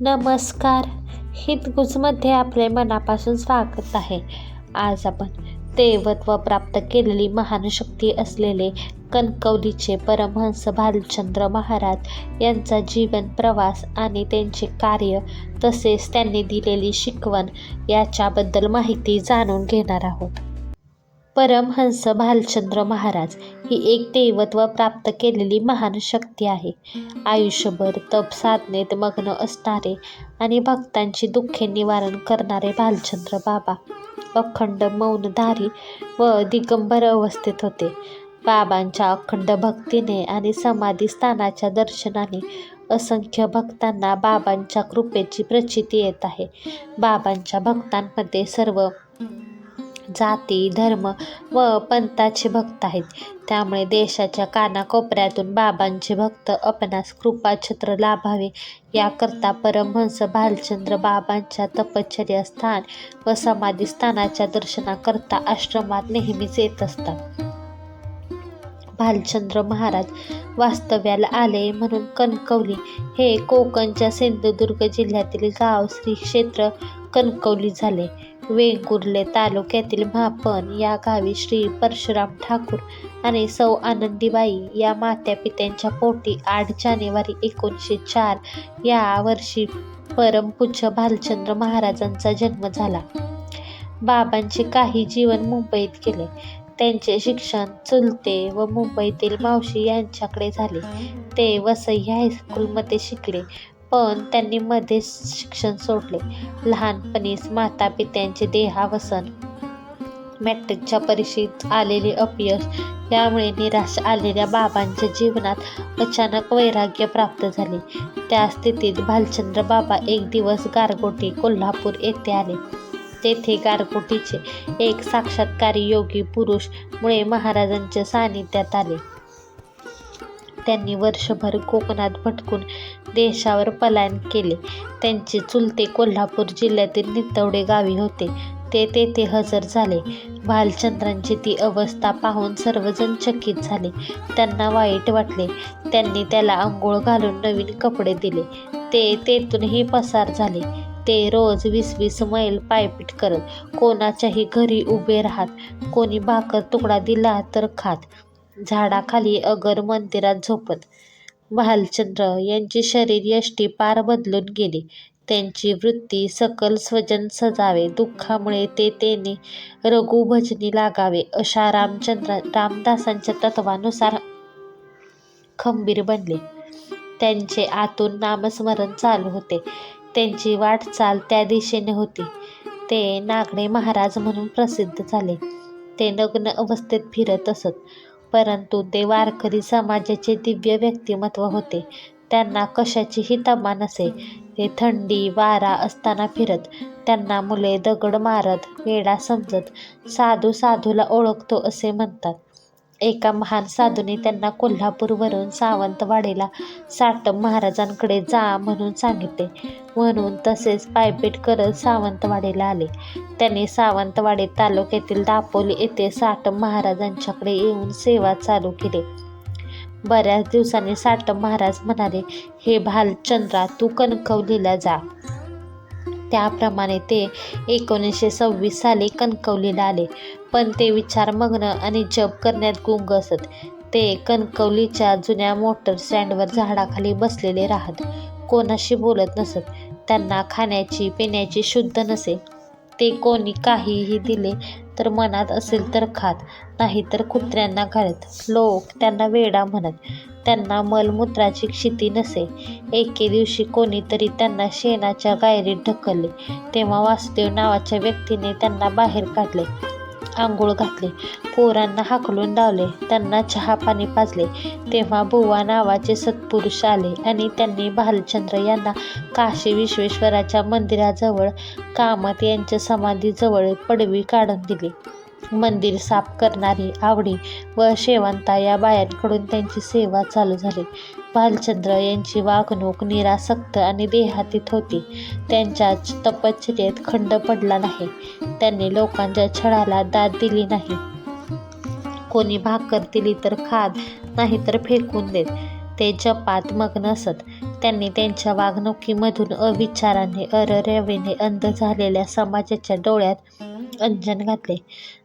नमस्कार. हितगुजमध्ये आपले मनापासून स्वागत आहे. आज आपण देवत्व प्राप्त केलेली महान शक्ती असलेले कणकवलीचे परमहंस भालचंद्र महाराज यांचा जीवन प्रवास आणि त्यांचे कार्य तसेच त्यांनी दिलेली शिकवण याच्याबद्दल माहिती जाणून घेणार आहोत. परमहंस भालचंद्र महाराज ही एक देवत्व प्राप्त केलेली महान शक्ती आहे. आयुष्यभर तप साधनेत मग्न असणारे आणि भक्तांची दुःखे निवारण करणारे भालचंद्र बाबा अखंड मौनधारी व दिगंबर अवस्थेत होते. बाबांच्या अखंड भक्तीने आणि समाधी स्थानाच्या दर्शनाने असंख्य भक्तांना बाबांच्या कृपेची प्रचिती येत आहे. बाबांच्या भक्तांमध्ये सर्व जाती धर्म व पंथाचे भक्त आहेत. त्यामुळे देशाच्या कानाकोपऱ्यातून बाबांचे भक्त आपणास कृपाछत्र लाभावे. याकरता परमहंस भालचंद्र बाबांच्या तपश्चर्या स्थान व समाधी स्थानाच्या दर्शनाकरता आश्रमात नेहमीच येत असतात. भालचंद्र महाराज वास्तव्याला आले म्हणून कणकवली हे कोकणच्या सिंधुदुर्ग जिल्ह्यातील गाव श्री क्षेत्र कणकवली झाले. वेंगुर्ले तालुक्यातील म्हापण या गावी श्री परशुराम ठाकूर आणि सौ आनंदीबाई या मात्यापित्यांच्या पोटी आठ जानेवारी एकोणीसशे चार या वर्षी परमपूज्य भालचंद्र महाराजांचा जन्म झाला. बाबांचे काही जीवन मुंबईत गेले. त्यांचे शिक्षण चुलते व मुंबईतील मावशी यांच्याकडे झाले. ते वसई हायस्कूलमध्ये शिकले. पण त्यांनी मध्येच शिक्षण सोडले. लहानपणीच माता पित्यांचे देहावसन मॅट्रिकच्या परीक्षेत आलेले अपयश यामुळे निराश आलेल्या बाबांच्या जीवनात अचानक वैराग्य प्राप्त झाले. त्या स्थितीत भालचंद्र बाबा एक दिवस गारगोटी कोल्हापूर येथे आले. तेथे गारगोटीचे एक साक्षात्कारी योगी पुरुष मुळे महाराजांच्या सानिध्यात आले. त्यांनी वर्षभर कोकणात भटकून देशावर पलायन केले. त्यांचे चुलते कोल्हापूर जिल्ह्यातील नितवडे गावी होते. ते तेथे हजर झाले. भालचंद्रांची ती अवस्था पाहून सर्वजण चकित झाले. त्यांना वाईट वाटले. त्यांनी त्याला आंघोळ घालून नवीन कपडे दिले. ते तेथूनही पसार झाले. ते रोज वीस वीस मैल पायपीट करत कोणाच्याही घरी उभे राहत कोणी भाकर तुकडा दिला तर खात झाडाखाली अगर मंदिरात झोपत. भालचंद्र यांची शरीर यष्टी पार बदलून गेली. त्यांची वृत्ती सकल स्वजन सजावे दुःखामुळे ते तेने रघुभजनी लागावे अशा रामचंद्र रामदासांच्या तत्वानुसार खंबीर बनले. त्यांचे आतून नामस्मरण चालू होते. त्यांची वाटचाल त्या दिशेने होती. ते नागडे महाराज म्हणून प्रसिद्ध झाले. ते नग्न अवस्थेत फिरत असत. परंतु ते वारकरी समाजाचे दिव्य व्यक्तिमत्व होते. त्यांना कशाचीही तमा नसे? ते थंडी वारा असताना फिरत त्यांना मुले दगड मारत वेडा समजत साधू साधूला ओळखतो असे म्हणतात. एका महान साधूने त्यांना कोल्हापूरवरून सावंतवाडीला साटम महाराजांकडे जा म्हणून सांगितले. म्हणून तसेच पायपीट करत सावंतवाडीला आले. त्यांनी सावंतवाडी तालुक्यातील दापोली येथे साटम महाराजांच्याकडे येऊन सेवा चालू केली. बऱ्याच दिवसांनी साटम महाराज म्हणाले हे भालचंद्रा तू कणकवलीला जा. त्याप्रमाणे ते एकोणीसशे सव्वीस साली कणकवलीला आले. पण ते विचारमग्न आणि जप करण्यात गुंग असत. ते कणकवलीच्या जुन्या मोटर स्टँडवर झाडाखाली बसलेले राहत. कोणाशी बोलत नसत. त्यांना खाण्याची पिण्याची शुद्ध नसे. ते कोणी काहीही दिले तर मनात असेल तर खात नाही तर कुत्र्यांना घालत. लोक त्यांना वेडा म्हणत. त्यांना मलमूत्राची क्षिती नसे. एके दिवशी कोणीतरी त्यांना शेणाच्या गायरीत ढकलले. तेव्हा वासुदेव नावाच्या व्यक्तीने त्यांना बाहेर काढले. आंघोळ घातले. पोरांना हाकलून लावले. त्यांना चहा पाणी पाजले. तेव्हा बुवा नावाचे सत्पुरुष आले आणि त्यांनी भालचंद्र यांना काशी विश्वेश्वराच्या मंदिराजवळ कामत यांच्या समाधीजवळ पडवी काढून दिली. मंदिर साफ करणारी आवडी व शेवंता या बायांकडून त्यांची सेवा चालू झाली. भालचंद्र यांची वागणूक निरासक्त आणि देहातीत होती. त्यांच्या तपश्चर्येत खंड पडला नाही. त्यांनी लोकांच्या छळाला दाद दिली नाही. कोणी भाकर दिली तर खात नाही तर फेकून देत. ते जपात मग्न असत. त्यांनी त्यांच्या वागणुकीमधून अविचाराने अररेवेने अंध झालेल्या समाजाच्या डोळ्यात अंजन घातले.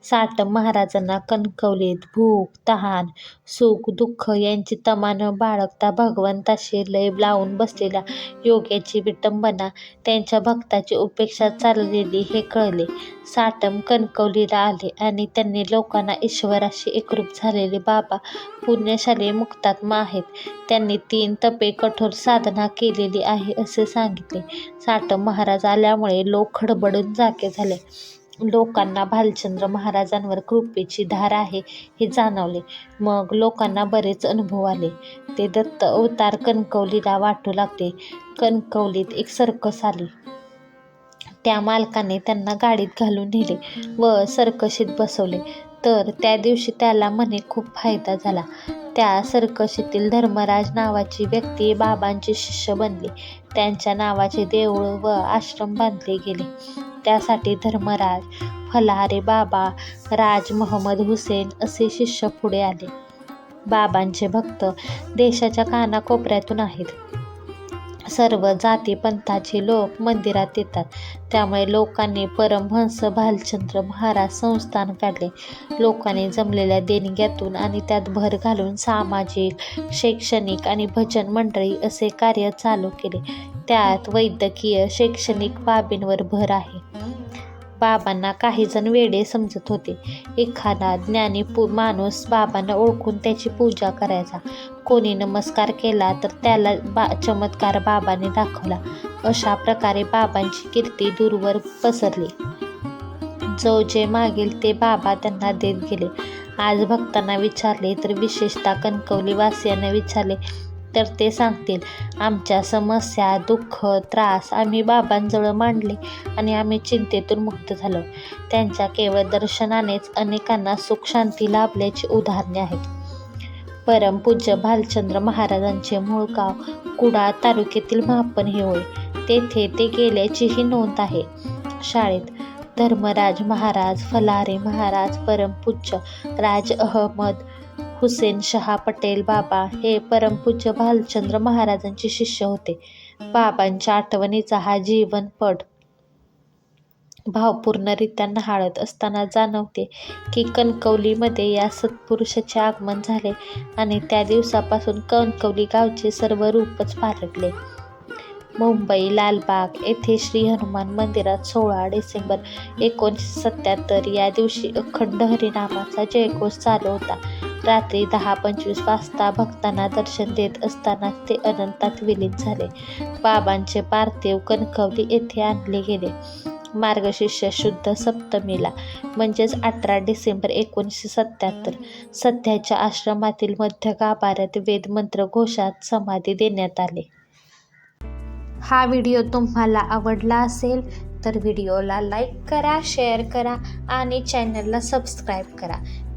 साठ महाराजांना कणकवलीत भूक तहान सुख दुःख यांची तमान बाळगता भगवंताशी लय लावून बसलेल्या योग्याची विटंबना त्यांच्या भक्ताची उपेक्षा चाललेली हे कळले. साटम कणकवलीला आले आणि त्यांनी लोकांना ईश्वराशी एकरूप झालेले बाबा पुण्यशाली मुक्तात्मा आहेत. त्यांनी तीन तपे कठोर साधना केलेली आहे असे सांगितले. साटम महाराज आल्यामुळे लोक खडबडून जागे झाले. लोकांना भालचंद्र महाराजांवर कृपेची धार आहे हे जाणवले. मग लोकांना बरेच अनुभव आले. ते दत्त अवतार कणकवलीला वाटू लागले. कणकवलीत एक सर्कस आली. त्या मालकाने त्यांना गाडीत घालून नेले व सर्कशीत बसवले. तर त्या दिवशी त्याला म्हणे खूप फायदा झाला. त्या सर्कशीतील धर्मराज नावाची व्यक्ती बाबांची शिष्य बनली. त्यांच्या नावाचे देऊळ व आश्रम बांधले गेले. त्यासाठी धर्मराज फलारे बाबा राज मोहम्मद हुसेन असे शिष्य पुढे आले. बाबांचे भक्त देशाच्या कानाकोपऱ्यातून आहेत. सर्व जाती पंथाचे लोक मंदिरात येतात. त्यामुळे लोकांनी परमहंस भालचंद्र महाराज संस्थान काढले. लोकांनी जमलेल्या देणग्यातून आणि त्यात भर घालून सामाजिक शैक्षणिक आणि भजन मंडळी असे कार्य चालू केले. त्यात वैद्यकीय शैक्षणिक बाबींवर भर आहे. बाबांना काही जण वेडे समजत होते. एखादा ज्ञानी पू माणूस बाबांना ओळखून त्याची पूजा करायचा. कोणी नमस्कार केला तर त्याला बा चमत्कार बाबाने दाखवला. अशा प्रकारे बाबांची कीर्ती दूरवर पसरली. जो जे मागेल ते बाबा त्यांना देत गेले. आज भक्तांना विचारले तर विशेषतः कणकवली वासियांना विचारले तर ते सांगतील आमच्या समस्या दुःख त्रास आम्ही बाबांजवळ मांडले आणि आम्ही चिंतेतून मुक्त झालो. त्यांच्या केवळ दर्शनानेच अनेकांना सुख शांती लाभल्याची उदाहरणे आहेत. परमपूज्य भालचंद्र महाराजांचे मूळ गाव कुडाळ तालुक्यातील मापन हे होय. तेथे ते गेल्याचीही नोंद आहे. शाळेत धर्मराज महाराज फलारे महाराज परमपूज्य राज अहमद हुसेन शहा पटेल बाबा हे परमपूज्य भालचंद्र महाराजांचे शिष्य होते. बाबांच्या आठवणीचा हा जीवनपट भावपूर्णरित्या न्हाळत असताना जाणवते की कणकवलीमध्ये या सत्पुरुषाचे आगमन झाले आणि त्या दिवसापासून कणकवली गावचे सर्व रूपच पालटले मुंबई लालबाग येथे श्री हनुमान मंदिरात सोळा डिसेंबर एकोणीसशे सत्याहत्तर या दिवशी अखंड हरिनामाचा जयघोष चालू होता. रात्री दहा पंचवीस वाजता भक्तांना दर्शन देत असताना ते अनंतात विलीन झाले. बाबांचे पार्थिव कणकवली येथे आणले गेले. मार्गशीर्ष शुद्ध सप्तमीला म्हणजेच अठरा डिसेंबर एकोणीसशे सत्याहत्तर सध्याच्या आश्रमातील मध्य गाभाऱ्यात वेदमंत्र घोषात समाधी देण्यात आले. हा व्हिडिओ तुम्हाला आवडला असेल तर व्हिडिओला लाईक करा शेअर करा आणि चॅनलला सबस्क्राईब करा.